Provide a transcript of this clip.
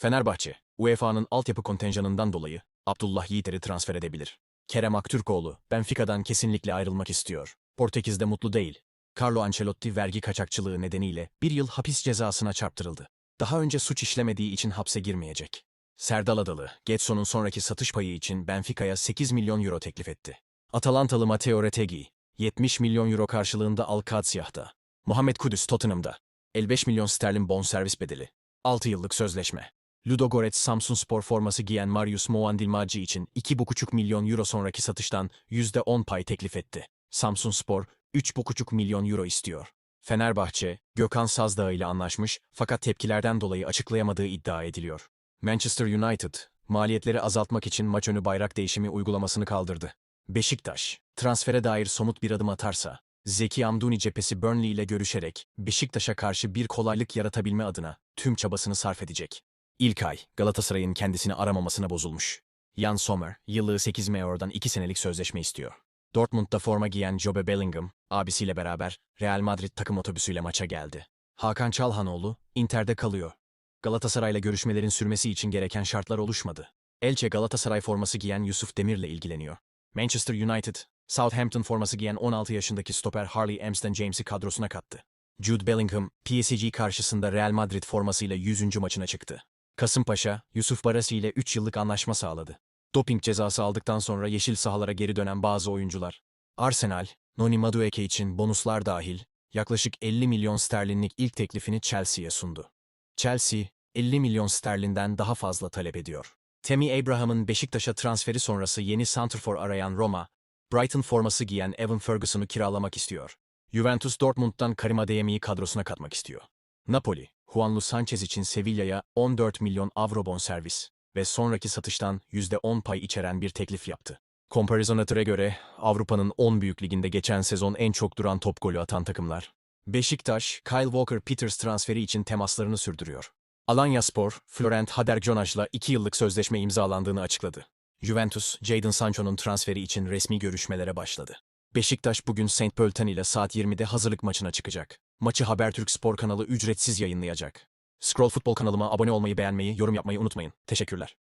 Fenerbahçe, UEFA'nın altyapı kontenjanından dolayı Abdullah Yiğiter'i transfer edebilir. Kerem Aktürkoğlu, Benfica'dan kesinlikle ayrılmak istiyor. Portekiz'de mutlu değil. Carlo Ancelotti vergi kaçakçılığı nedeniyle bir yıl hapis cezasına çarptırıldı. Daha önce suç işlemediği için hapse girmeyecek. Serdal Adalı, Getson'un sonraki satış payı için Benfica'ya 8 milyon euro teklif etti. Atalantalı Matteo Retegui, 70 milyon euro karşılığında Alcacia'da. Muhammed Kudüs Tottenham'da. 55 milyon sterlin bonservis bedeli. 6 yıllık sözleşme. Ludogorets Samsun Spor forması giyen Marius Moandilmacı için 2,5 milyon euro sonraki satıştan %10 pay teklif etti. Samsun Spor 3,5 milyon euro istiyor. Fenerbahçe, Gökhan Sazdağ ile anlaşmış fakat tepkilerden dolayı açıklayamadığı iddia ediliyor. Manchester United, maliyetleri azaltmak için maç önü bayrak değişimi uygulamasını kaldırdı. Beşiktaş, transfere dair somut bir adım atarsa, Zeki Amduni cephesi Burnley ile görüşerek Beşiktaş'a karşı bir kolaylık yaratabilme adına tüm çabasını sarf edecek. İlkay, Galatasaray'ın kendisini aramamasına bozulmuş. Jan Sommer, yıllığı 8 Meyor'dan 2 senelik sözleşme istiyor. Dortmund'da forma giyen Jobe Bellingham, abisiyle beraber Real Madrid takım otobüsüyle maça geldi. Hakan Çalhanoğlu, Inter'de kalıyor. Galatasaray'la görüşmelerin sürmesi için gereken şartlar oluşmadı. Elche Galatasaray forması giyen Yusuf Demir'le ilgileniyor. Manchester United, Southampton forması giyen 16 yaşındaki stoper Harley Amsden James'i kadrosuna kattı. Jude Bellingham, PSG karşısında Real Madrid formasıyla 100. maçına çıktı. Kasımpaşa, Yusuf Barasi ile 3 yıllık anlaşma sağladı. Doping cezası aldıktan sonra yeşil sahalara geri dönen bazı oyuncular. Arsenal, Noni Madueke için bonuslar dahil yaklaşık 50 milyon sterlinlik ilk teklifini Chelsea'ye sundu. Chelsea, 50 milyon sterlinden daha fazla talep ediyor. Temi Abraham'ın Beşiktaş'a transferi sonrası yeni santrfor arayan Roma, Brighton forması giyen Evan Ferguson'u kiralamak istiyor. Juventus Dortmund'dan Karim Adeyemi'yi kadrosuna katmak istiyor. Napoli, Juanlu Sanchez için Sevilla'ya 14 milyon avro bonservis ve sonraki satıştan %10 pay içeren bir teklif yaptı. Comparisonatör'e göre Avrupa'nın 10 büyük liginde geçen sezon en çok duran top golü atan takımlar. Beşiktaş, Kyle Walker-Peters transferi için temaslarını sürdürüyor. Alanyaspor, Florent Haderjonaj'la 2 yıllık sözleşme imzalandığını açıkladı. Juventus, Jadon Sancho'nun transferi için resmi görüşmelere başladı. Beşiktaş bugün St. Pölten ile saat 20'de hazırlık maçına çıkacak. Maçı Habertürk Spor kanalı ücretsiz yayınlayacak. Scroll Futbol kanalıma abone olmayı, beğenmeyi, yorum yapmayı unutmayın. Teşekkürler.